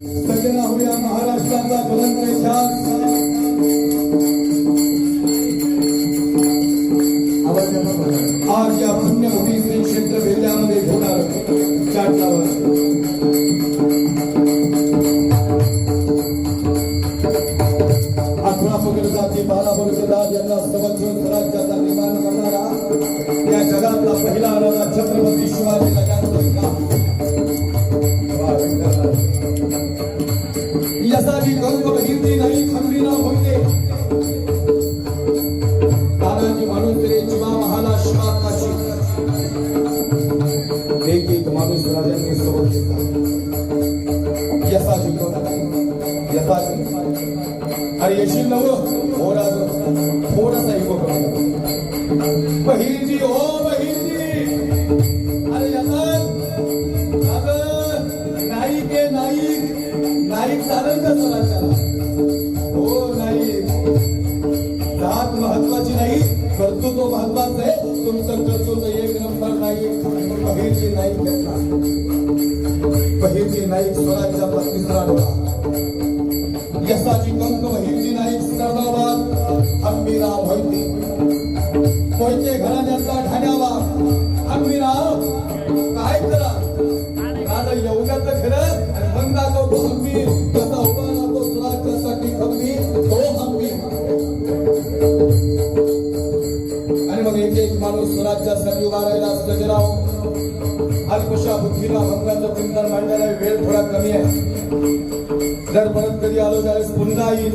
सज्जना होया महाराष्ट्राचा बुलंद आज या पुण्यभूमी श्री क्षेत्र होणार जाती बारा यांना समर्थन स्वराज्याचा निर्माण करणारा या जगातला पहिला राजा छत्रपती शिवाजी गजानन एक एक सोबत घेतला यासाठी यासाठी अरे येशील नव थोडासा थोडासा इगो बहिर्जी हो बहिर्जी अरे याचं अगं नाईक आहे नाईक नाईक चालेल का स्वराज्याला स्वराज्या नाईक स्वराज्याचा तिसरा कंक हिंदी नाईक सरदाबाद हंबीराव होते कोयते घराण्याचा कशा बुद्धीला भंगाचं चिंतन मांडण्याला वेळ थोडा कमी आहे. जर परत कधी आलो त्यावेळेस पुन्हा येईल.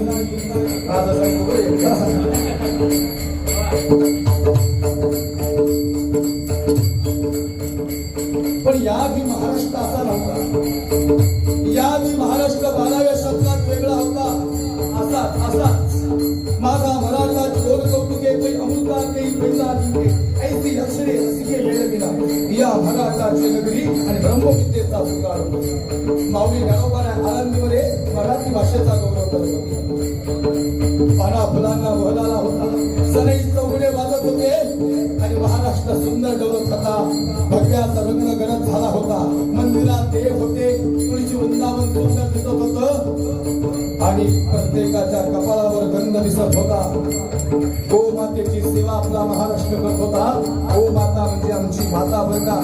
या मराठाची नगरी आणि ब्रह्मविद्येचा सुकाळ माऊली ज्ञानोबाने आनंदीमध्ये मराठी भाषेचा गौरव करत होता. पाना फुलांना वहदाला होता. सनई चौघडे वाजत होते. महाराष्ट्र सुंदर डोलत होता भगव्याचा रंग गडद झाला होता. मंदिरात देव होते. तुळशी वृंदावन सुंदर दिसत होत. आणि प्रत्येकाच्या कपाळावर गंध दिसत होता. गो मातेची सेवा आपला महाराष्ट्र करत होता. गो माता म्हणजे आमची माता बरं का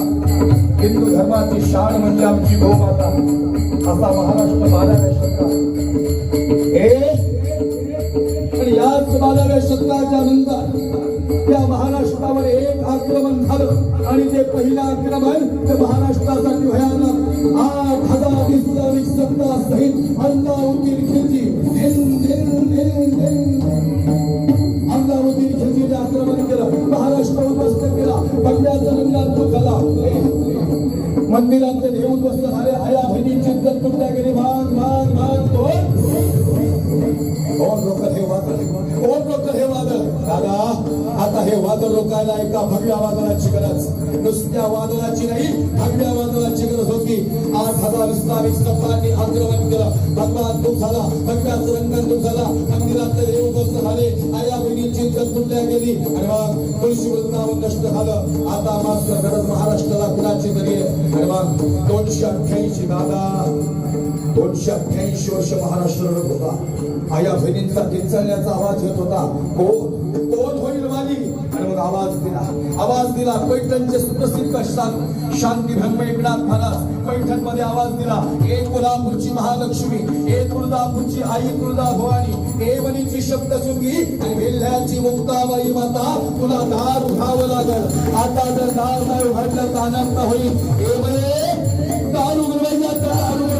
हिंदू धर्माची शान म्हणजे आमची गो माता. असा महाराष्ट्र बाराव्या शतकात. पण याच बाराव्या शतकाच्या नंतर त्या महाराष्ट्रावर एक आक्रमण झालं. आणि ते पहिलं आक्रमण ते महाराष्ट्रासाठी भयानक आठ हजार इस्लामिक सत्ता सहित अल्लाउद्दीन खिलजी अल्लाउद्दीन खिलजीने आक्रमण केलं. महाराष्ट्र उद्ध्वस्त केला. बंगालचा रंगात झाला. मंदिरांचे ते देव उद्ध्वस्त झाले. आया बहिणीची इज्जत तुटल्या गेली भाग भाग भाग तो कोण रोखत हे वादळ कोण रोखत दादा आता हे वादळ रोखायला एका भगव्या वादळाची गरज. नुसत्या वादळाची नाही भगव्या वादळाची गरज होती. आठ हजार इस्लामिक सत्तांनी आक्रमण केलं. भगवान दुःख झाला भगव्या रंगन दुःख झाला. मंदिरातले देव उद्ध्वस्त झाले. आया बहिणींची इज्जत तुटल्या गेली. आणि मग तुळशी वृंदावन नष्ट झालं. आता मात्र गरज महाराष्ट्राला कुणाची तरी आहे. आणि मग दोनशे अठ्ठ्याऐंशी दादा. दोनशे अठ्ठ्याऐंशी वर्ष महाराष्ट्र लढत होता. आया बहिणींचा किंचण्याचा आवाज येत होता. कोण? कोण होईल वाली आणि मग आवाज दिला. आवाज दिला. पैठणचे सुप्रसिद्ध असतात शांती धर्म एकनाथ महाराज. पैठणमध्ये आवाज दिला. ए कोल्हापूरची महालक्ष्मी ए तुळजापूरची आई तुळजा भवानी ए वनीची शब्दसुंगी आणि वेल्ह्याची मुक्ताबाई माता तुला दार उघावं लागल. आता जर दार नाही उघडलं तर अनर्थ होईल. ए म्हणे दार उघडवायचा दार उघडवायचा दार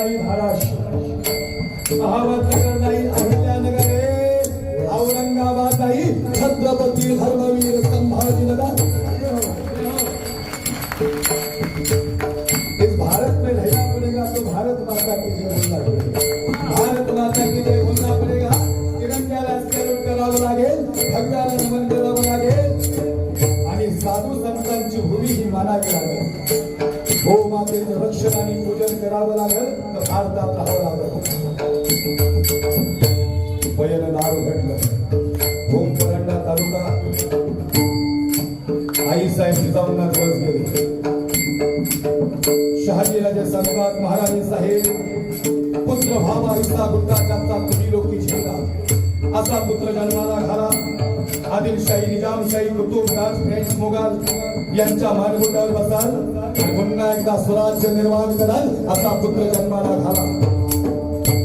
नाही धाराशिव अहमदनगर नाही अहिल्यानगर औरंगाबाद नाही छत्रपती धर्म शहाजीराजे महाराणी साहेब पुत्र भावा गुंडा त्यांचा तुम्ही लोक जिंका असा पुत्र जन्माला घाला. आदिलशाही निजामशाही कुतुबराज फ्रेंच मोगाल यांच्या मानगुंडावर बसाल. पुन्हा एकदा स्वराज्य निर्माण कराल असा पुत्र जन्माला घाला.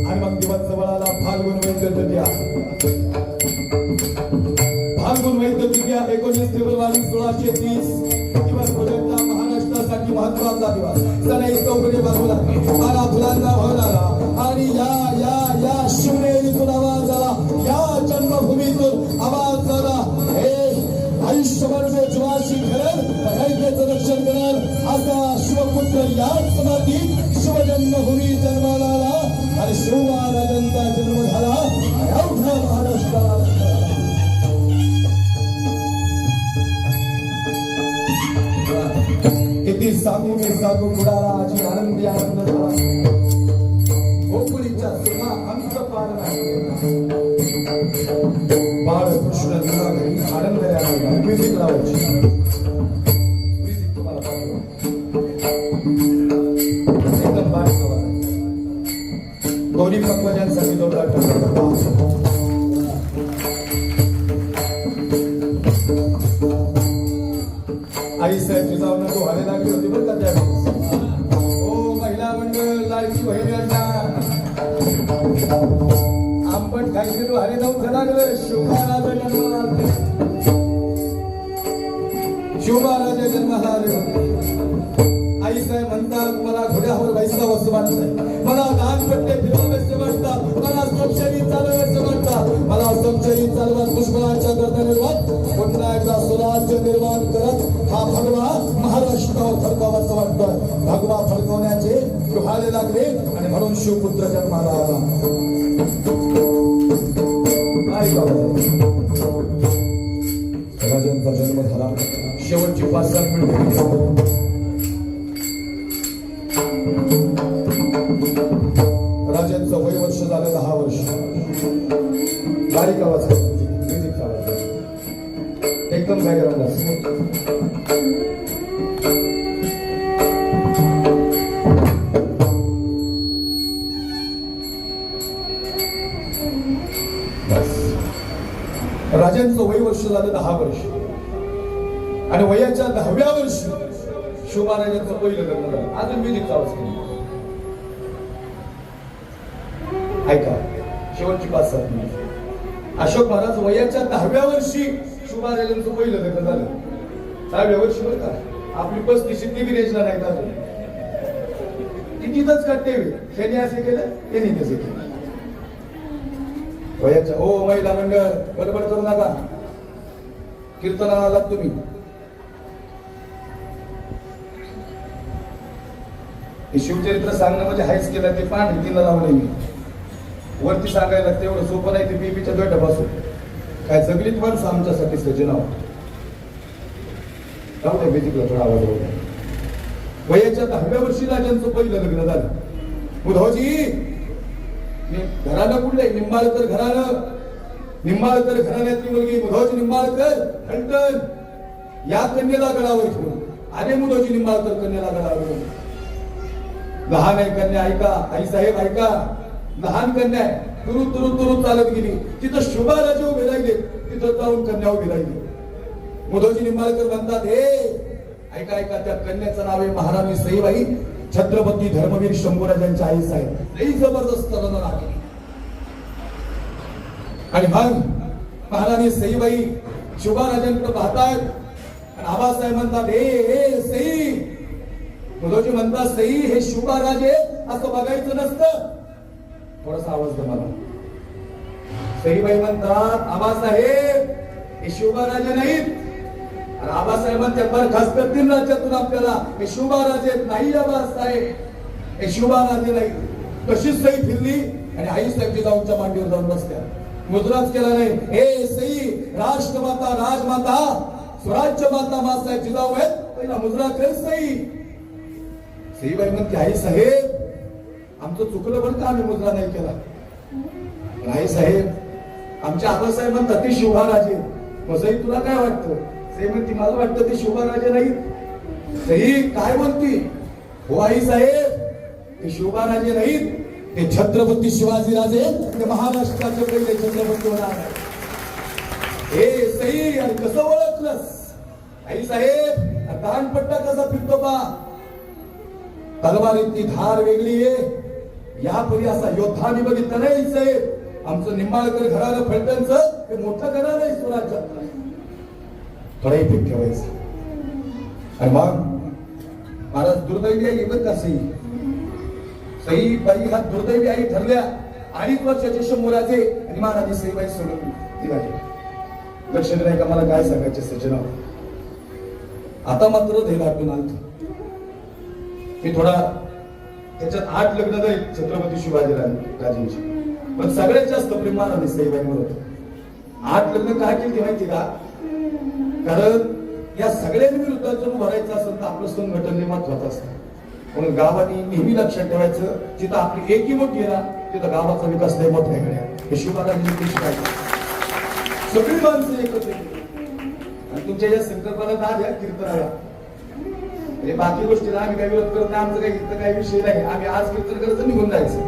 आणि मग दिवस जवळाला फाल्गुन वैद्य द्या. फाल्गुन वैद्य द्या एकोणीस फेब्रुवारी सोळाशे तीस. महत्त्वाचा दिवस. सनई चौकडे बाजूला मला फुलांचा भवनाला आणि या या या शिवनेरीतून आवाज आला. या जन्मभूमीतून आवाज आला. हे आयुष्यभर जो जुवाशी करेल रक्षण करेल असा शिवपुत्र याच मातीत सांगू मी लाडकी बहिणींना आपण खायचे तो हरे जाऊन लागलं जन्माला आले जन्माला आले आई काय म्हणतात मला घोड्यावर बैसावं असं वाटतंय. मला लहानपट्टे फिरवावेसे वाटतात मला सोपशेरी चालवायचं वाटतात मला सोपशेरी चालवत पुष्कळाच्या करता निर्माण. पुन्हा एकदा स्वराज्य निर्माण करत हा भगवा महाराष्ट्रावर फडकावाचं वाटतं. भगवा फडकवण्याचे व्हायला लागले आणि म्हणून शिवपुत्र जन्माला आला. राजांचा जन्म झाला. शेवटची पाच सात मिनिटे. राजांचं वय वर्ष झालं दहा वर्ष. बारीक आवाज. एकदम बॅकग्राऊंड राजांचं झालं दहा वर्ष. आणि वयाच्या दहाव्या वर्षी शिवमहाराजांचं पहिलं लग्न झालं. अजून मी आवाज केली. ऐका शेवटची पाच सात मिनिट. अशोक महाराज वयाच्या दहाव्या वर्षी शिवमहाराजांचं पहिलं लग्न झालं. दहाव्या वर्षी बरं का? आपली पस्तीशी ती बी रेजला नाही का अजून. तिथंच कट्टे त्यांनी असे केलं त्यांनी तसे केलं. वयाच्या हो महिला मंडळ बरोबर करू नका. कीर्तनाला आलात तुम्ही. हे शिवचरित्र सांगणं म्हणजे हायच केलं ते पान तिला लावले मी. वरती सांगायला तेवढं सोपं नाही ते बीबीच्या गटापासून. काय जगलीत माणसं आमच्यासाठी सजनाव राहू द्या बेजिकला थोडा आवाज राहू द्या. वयाच्या दहाव्या वर्षी राजांचं पहिलं लग्न झालं. उद्धवजी घरानं कुठलंय? निंबाळकर घरानं. निंबाळकर घराण्यातली मुलगी उद्धवजी निंबाळकर. नंतर या कन्येला गडावर ठेवून. अरे मुधोजी निंबाळकर कन्येला गडावर ठेवून. लहान आहे कन्या ऐका. आई साहेब ऐका. लहान कन्या आहे. तुरु तुरु तुरु चालत गेली. तिथं शुभाराजे उभे राहिले. तिथं जाऊन कन्या उभी राहिली. मुधोजी निंबाळकर म्हणतात हे ऐका ऐका त्या कन्याचं नाव आहे महाराणी सईबाई. छत्रपती धर्मवीर शंभूराजांच्या आई साहेब. लई जबरदस्त रण आहे आणि मग महाराणी सईबाई शुभाराजांकडे पाहतायत आणि आबासाहेब म्हणतात हे हे सई मुलोजी म्हणतात सई हे शिवबाराजे असं बघायचं नसतं. थोडासा आवाज मला. सईबाई म्हणतात आबासाहेब हे शुभाराजे नाहीत. आणि आबासाहेब म्हणतात बरखास्त तीन राज्यातून आपल्याला हे शिवबाराजे नाही आबासाहेब हे शुभाराजे नाही कशीच सई फिरली? आणि आई साहेब जाऊनच्या मांडीवर जाऊन बसल्या. मुद्राच केला नाही. हे सई राष्ट्रमाता राजमाता स्वराज्य माता मासाहेब जिजाऊ आहेत. पहिला मुद्रा कर सई. सईबाई म्हणते आई साहेब आमचं चुकलं पण का आम्ही मुद्रा नाही केला. नाही साहेब आमच्या आबासाहेब म्हणतात ते शोभाराजे मग सई तुला काय वाटतं? सई म्हणते मला वाटतं ते शोभाराजे नाही सई काय म्हणती? हो आई साहेब ते शोभाराजे नाहीत. हे छत्रपती शिवाजी राजे ते महाराष्ट्राचे पहिले छत्रपती होणार हे सही आणि कसं ओळखलंस? आई साहेब दानपट्टा कसा फिरतो पा तलवारीतली धार वेगळी आहे. यापूर्वी असा योद्धा मी बघितलं नाही साहेब. आमचं निंबाळकर घराला फलटणचं हे मोठं घराणं आहे स्वराज्यात. थोडा इफेक्ट ठेवायचा. आणि मग महाराज दुर्दैवी आहे बघ का सई बाई दुर्दैवी आई ठरल्या. अडीच वर्षाचे शंभूराजे आणि महाराजी सईबाई सोडून निघाले. लक्षात नाही का मला काय सांगायचे सज्जना आता मात्र धैर्य आटून आलत मी थोडा त्याच्यात आठ लग्न जाईल छत्रपती शिवाजी राजेंची. पण सगळ्यात जास्त प्रेम महाराणी सईबाईंवर होतं. आठ लग्न काय केली माहिती का? कारण या सगळ्यांविरुद्ध जर भरायचं असेल तर आपलं संघटन हे महत्वाचं असतं. म्हणून गावाने नेहमी लक्षात ठेवायचं. जिथं आपली एकी मोठी आहे ना तिथं गावाचा विकास लय मोठा आहे हे शिवराजांनी शिकायचं सगळी माणसं एकत्र आणि तुमच्या या संकल्पाला दाद या कीर्तनाला. म्हणजे बाकी गोष्टीला आम्ही काही विरोध करत नाही आमचं काही इथं काही विषय नाही. आम्ही आज कीर्तन करायचं निघून जायचं.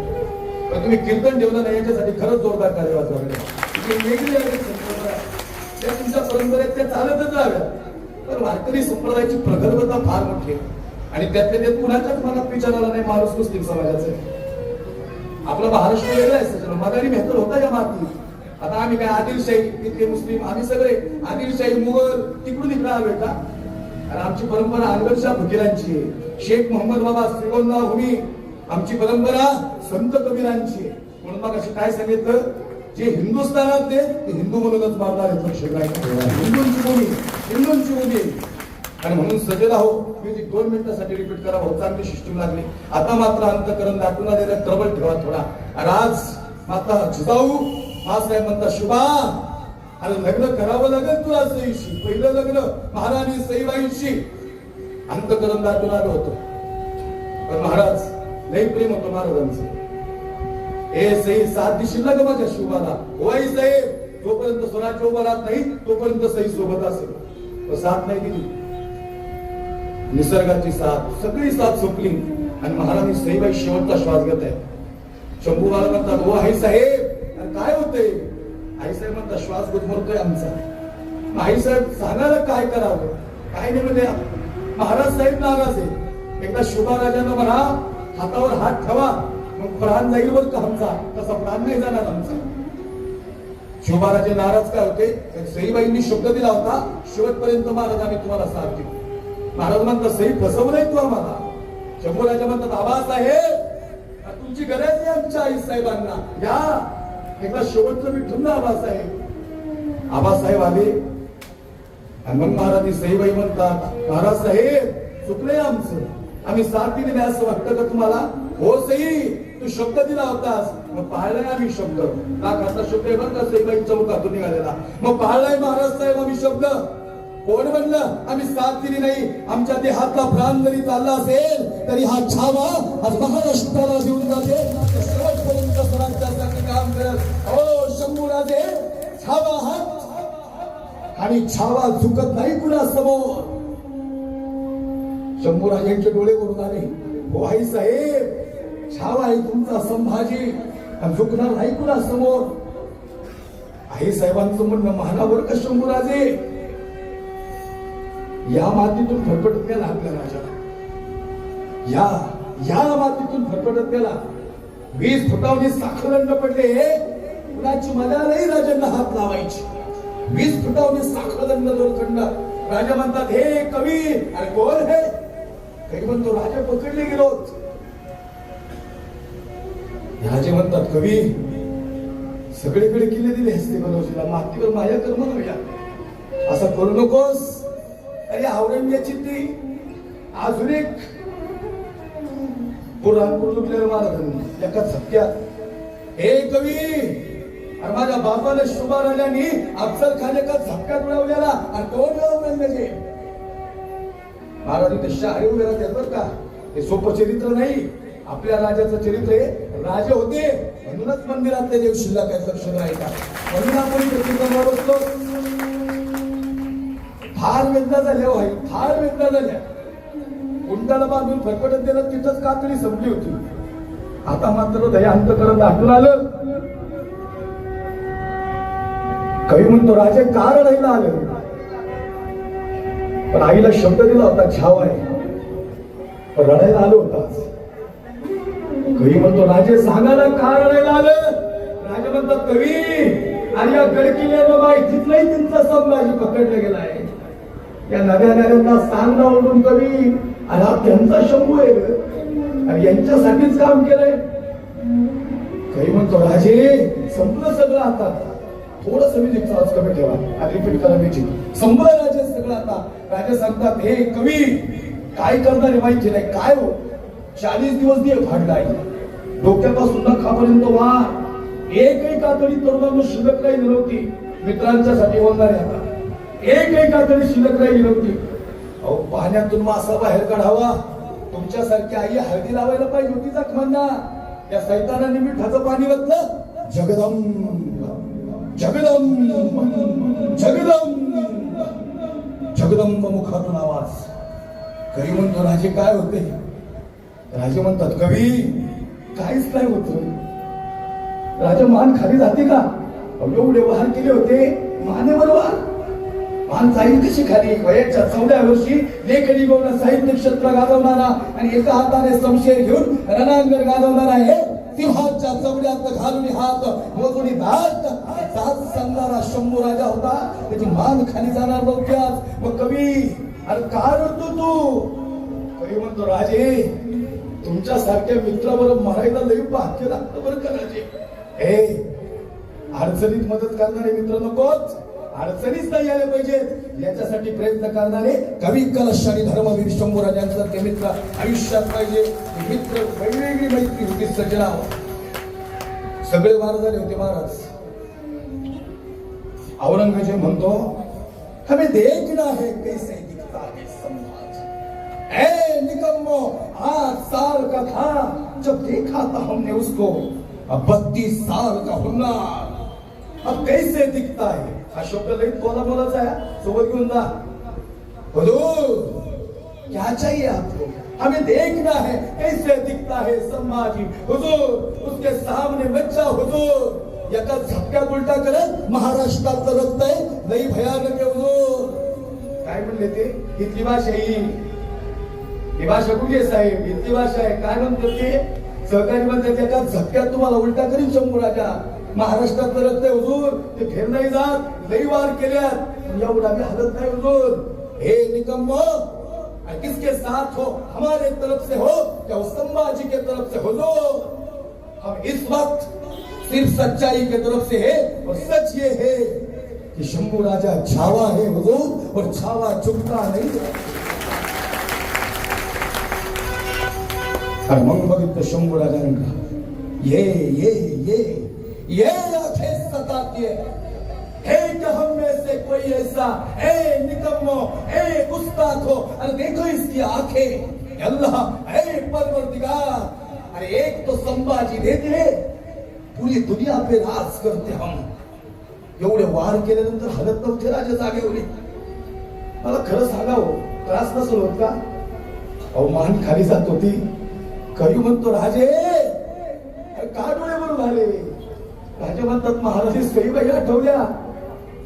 पण तुम्ही कीर्तन ठेवलं नाही याच्यासाठी खरंच जोरदार कार्य वाजवा वेगळी संकल्पना. त्या तुमच्या परंपरेत त्या चालतच राहाव्या तर वारकरी संप्रदायाची प्रगल्भता फार मोठी आहे. आणि त्यातले ते कुणाच्याच मनात विचारायला नाही माणूस मुस्लिम समाजाचं आपला महाराष्ट्र वेगळा आहे सचिन मदारी मेहतर होता या मातीत. आता आम्ही काय आदिलशाही तिथले मुस्लिम आम्ही सगळे आदिलशाही मुघल तिकडून इकडे आलोय का आणि आमची परंपरा अनगरशाह फकीरांची आहे. शेख मोहम्मद बाबा श्रीगोंदा हुमी आमची परंपरा संत कबीरांची आहे. म्हणून मग अशी काय सांगितलं? जे हिंदुस्थानात ते हिंदू म्हणूनच मारणार आहेत. हिंदूंची भूमी हिंदूंची भूमी. आणि म्हणून सजला हो मी ती दोन मिनिटासाठी रिपीट करा भाऊ चांगली सिस्टीम लागली. आता मात्र अंतकरण दाखवून आलेला प्रबल ठेवा थोडा. आणि आज माता जिजाऊ मासाहेब म्हणता शुभा. आणि लग्न करावं लागेल तुला सईशी. पहिलं लग्न महाराणी सईबाईंशी. अंतकरण दाखवून आलो होतं. पण महाराज लई प्रेम होतो महाराजांचं. ए सई साथ दिशील लग माझ्या शुभाला. होई साहेब जोपर्यंत स्वराज्य उभा राहत नाही तोपर्यंत सई सोबत असेल. साथ नाही दिली. निसर्गाची साथ सगळी साथ संपली आणि महाराणी सईबाई शेवटचा श्वास घेत आहे. शंभू महाराज म्हणतात हो आई साहेब काय होते आई साहेब म्हणतात श्वास गुदमरतोय आमचा. आई साहेब सांगायला काय करावं? काय नाही म्हणजे महाराज साहेब नाराज आहे एकदा शुभाराजांना म्हणा हातावर हात ठेवा मग प्राण जाईल बघ का आमचा? तसा प्राण नाही जाणार आमचा. शिवबाराजे नाराज काय होते? सईबाईंनी शब्द दिला होता शेवटपर्यंत महाराज आम्ही तुम्हाला साथ देऊ. महाराज म्हणतात सई फसवलंय तू आम्हाला. शंभूराजा म्हणतात आबासाहेब तुमची गरज आहे आमच्या आई साहेबांना? या. एकदा शेवटचं विठून ना आबासाहेब आबासाहेब आले. आणि मग महाराज सईबाई म्हणतात महाराज साहेब चुकलंय आमचं. आम्ही साथ दिली असं वाटतं का तुम्हाला? हो सई. तू शब्द दिला होतास. मग पाहिलाय आम्ही शब्द. नाकातला शब्द? आहे बरं का सईबाई चौकातून निघालेला. मग पाहिलाय महाराज साहेब आम्ही शब्द. कोण म्हणलं आम्ही साथ दिली नाही. आमच्या देहातला प्राण जरी चालला असेल तरी हा छावा आज महाराष्ट्राला देऊन जाते. शेवटपर्यंत स्वराज्यासाठी काम करत. हो शंभूराजे छावा हा आणि छावा झुकत नाही कुणा समोर शंभूराजांचे डोळे करून आले. हो आई साहेब छावा आहे तुमचा संभाजी. झुकणार नाही कुणा समोर आई साहेबांचं म्हणणं महानावर का शंभूराजे? या मातीतून फरफटत गेला आपल्या राजाला. या या मातीतून फरफटत गेला. वीस फुटावनी साखरंड पडले कुणाची मनालाही राजांना हात लावायची. वीस फुटावनी साखरदंड दोरखंड राजा म्हणतात हे कवी अरे कोण हे? काही म्हणतो राजा पकडले गेलो राजे म्हणतात कवी सगळीकडे किल्ले दिले हसते बनवशीला मातीवर माया कर्म नव्या असं करू नकोस. आणि औरंग्याची ती अजून एक बुरहानपूर लुटलेलं महाराजांनी एका सत्यात. हे कवी अरे माझ्या बापाने शुभा राजांनी अफजल खान एका झपक्यात उडवलेला आणि कोण औरंगजेब. महाराज इथे शहरी उभे राहतात बरं का. हे सोपं चरित्र नाही. आपल्या राजाचं चरित्र हे राजे होते. म्हणूनच मंदिरातले देव शिल्लक आहे लक्ष राहायचा म्हणून आपण इथे कीर्तनाला फार वेदना झाल्या भाई फार वेदना झाल्या. कुंडाला बांधून फटफटत दिलं तिथंच कातडी संपली होती. आता मात्र दया अंतकरण दाखवून आलं. काही म्हणतो राजे का रडायला आलं. पण आईला शब्द दिला होता छाव आहे. पण रडायला आलो होता कवी म्हणतो राजे सांगायला का रडायला आलं. राजे म्हणतात कवी आणि या गडकिल्ल्यानं माहितीतलाही तुमचा माझी पकडला गेलाय या नव्या नद्यांना सांग ओढून कवी आणि हा त्यांचा शंभू आहे ग. आणि यांच्यासाठीच काम केलंय. काही म्हणतो राजे संपलं सगळं आता. थोडस मी आवाज कमी ठेवा. आणि रिपीट करा मी संपलं राजे सगळं आता. राजे सांगतात हे कवी काय करणार आहे माहिती नाही. काय हो? चाळीस दिवस दे फाडलाय डोक्यापासून नखापर्यंत वा एकही कातडी तरुणांना शिल्लक नाही नव्हती मित्रांच्यासाठी होणार एक आता एकही शिल्लक राहिली नव्हती. अहो पाण्यातून मासा बाहेर काढावा. तुमच्यासारखी आई हळदी लावायला पाहिजे होती जखमांना. या सैतानाने मिठाचं पाणी वतलं जगदम जगदम जगदम जगदंब मुखातून आवाज. कवी म्हणतो राजे काय होते? राजे म्हणतात कवी काहीच नाही होत. राजा मान खाली जाते का? अहो, एवढे वाहन केले होते मानेवर वार मान जाईल कशी खाली? वयाच्या चौदा वर्षी लेखनी गौण साहित्य क्षेत्र गाजवणारा आणि एका हाताने संशय घेऊन रणांगण गाजवणारा हे सिंहाच्या चवड्यात घालून हात मोजून भात सात सांगणारा शंभू राजा होता. त्याची मान खाली जाणार नव्हत्याच मग कवी अरे का रडतो तू? कवी म्हणतो राजे तुमच्या सारख्या मित्राबरोबर मरायला लई भाग्य लागतं बरं का राजे? हे अडचणीत मदत करणारे मित्र नकोच. अडचणीच नाही आल्या पाहिजेत. याच्यासाठी प्रयत्न करणारे कवी कलश आणि धर्मवीर शंभूराजांसारखे मित्र आयुष्यात पाहिजे. मित्र वेगवेगळी मैत्री होती सजनाव सगळे वार झाले होते महाराज. औरंगजेब म्हणतो हमें देखना है कैसे दिखता है समाज ए निकम्मो आज साल का था जब देखा था हमने उसको अब बत्तीस साल का हुनर अब कैसे दिखता है? हा शब्द लई बोला बोलाचा आहे. सोबत घेऊन जा. हुजूर क्या चाहिए आपको हो. हमें देखना है कैसे दिखता है संभाजी? हुजूर. उसके सामने बच्चा हुजूर. एका झपक्यात उलटा करत महाराष्ट्रातलं रक्त आहे. लई भयानक आहे हुजूर. काय म्हणले ते? इथली भाषा ही. ही भाषा कुठे साहेब? इथली भाषा आहे. काय म्हणतो ते? सहकारी म्हणतात एका झपक्यात तुम्हाला उलटा करीन शंभू राजा महाराष्ट्रात रक्त नाही हुजूर ते फेर नाही जात लई वार केल्यात. एवढा मी हलत नाही हुजूर. हे निकम किसके साथ हो हमारे तरफ से हो या उस संभाजी के तरफ से हो जो हम इस वक्त सिर्फ सच्चाई के तरफ से है और सच ये है कि शंभू राजा छावा है हुजूर और छावा चुपता नहीं और भगत तो शंभू राजांना ये ये ये ये आंखें सताती है है क्या हम में से कोई ऐसा ए निकम्मो ए गुस्ताखो अरे देखो इसकी आंखें अल्लाह ए परवरदिगार अरे एक तो संभाजी देते पूरी दुनिया पे राज करते हम एवढे वार केल्यानंतर हलत नव्हते राजा जागेवरी मला खरं सांगावं त्रास नसेल होत का अहो मान खाली जात होती करी म्हणतो राजे का डोळे भरून झाले राजे म्हणतात महाराज सईबाई आठवल्या.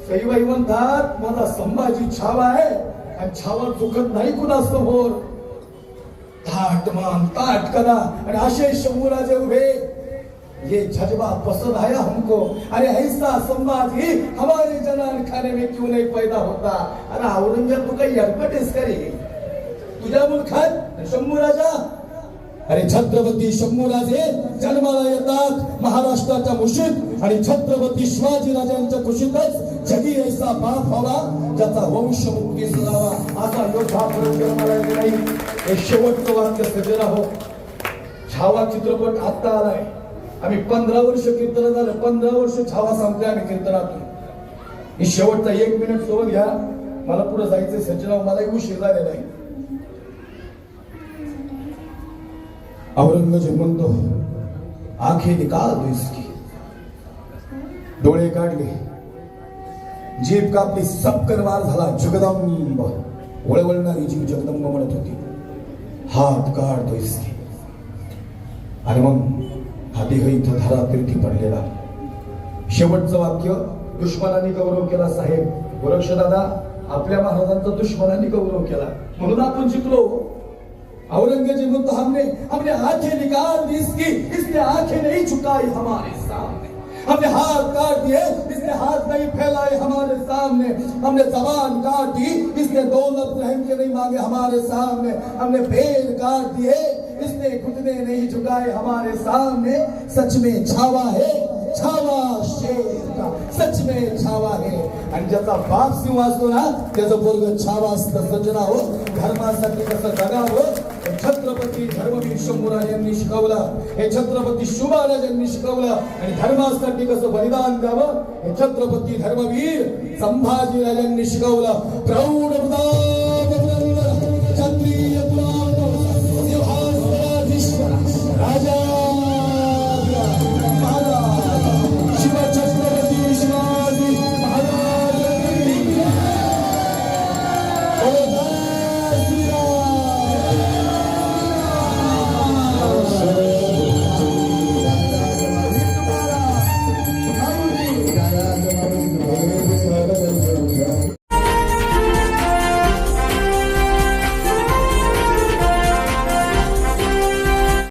सईबाई म्हणतात माझा संभाजी छावा आहे आणि छावा चुकत नाही कुणासमोर. ताट मान ताट करा आणि असे शंभूराजे उभे. ये जज्बा पसंद आया हमको. अरे ऐसा संवाद ही हमारे जनान खाने में क्यों नहीं पैदा होता? अरे औरंगजेब तू काही अडपटेस करे तुझ्या मुलखात शंभू राजा अरे छत्रपती शंभूराजे जन्माला येतात महाराष्ट्राच्या मुशीत आणि छत्रपती शिवाजी राजांच्या कुशीतच जगी ऐसा बाप व्हावा ज्याचा वंश मुक्ती सुधावा. असा योद्धा जन्माला येत नाही. हे शेवटचं वाक्य सजरा हो छावा चित्रपट आत्ता आलाय. आम्ही पंधरा वर्ष कीर्तन झालं. पंधरा वर्ष छावा सांगतोय आम्ही कीर्तनातून. ही शेवटचा एक मिनिट सोबत घ्या. मला पुढे जायचंय. सज्जनाव मला उशीर झालेला आहे. औरंगजेब म्हणतो आखे निकाल दो इसकी। डोळे काढले। जीभ कापली सबकरवार झाला जगदंब वळवळणारी जीव जगदंब म्हणत होती। हात काढतो इसकी। आणि मग हा देह इथं धारा पडलेला। शेवटचं वाक्य दुश्मनांनी गौरव केला साहेब. गोरक्ष दादा आपल्या महाराजांचा दुश्मनांनी गौरव केला. म्हणून आपण जिंकलो. औरंगजेब तो हमने हमने आंखें निकाल दी इसकी इसने आंखें नहीं झुकाई हमारे सामने। हमने हाथ काट दिए इसने हाथ नहीं फैलाए हमारे सामने। हमने जबान काट दी इसने दौलत रहम के नहीं मांगे हमारे सामने। हमने पेड़ काट दिए इसने घुटने नहीं झुकाए हमारे सामने। सच में छावा है छावा शेर का सच में छावा है। आणि ज्याचा बाप सिंह असतो ना त्याचं पोरग छावा असतं सजना हो धर्मासाठी कसं जगावं हे हो, छत्रपती धर्मवीर शंभूराज यांनी शिकवलं. हे छत्रपती शिवराज यांनी शिकवलं. आणि धर्मासाठी कसं बलिदान द्यावं हे छत्रपती धर्मवीर संभाजीराजांनी शिकवलं. प्रौढ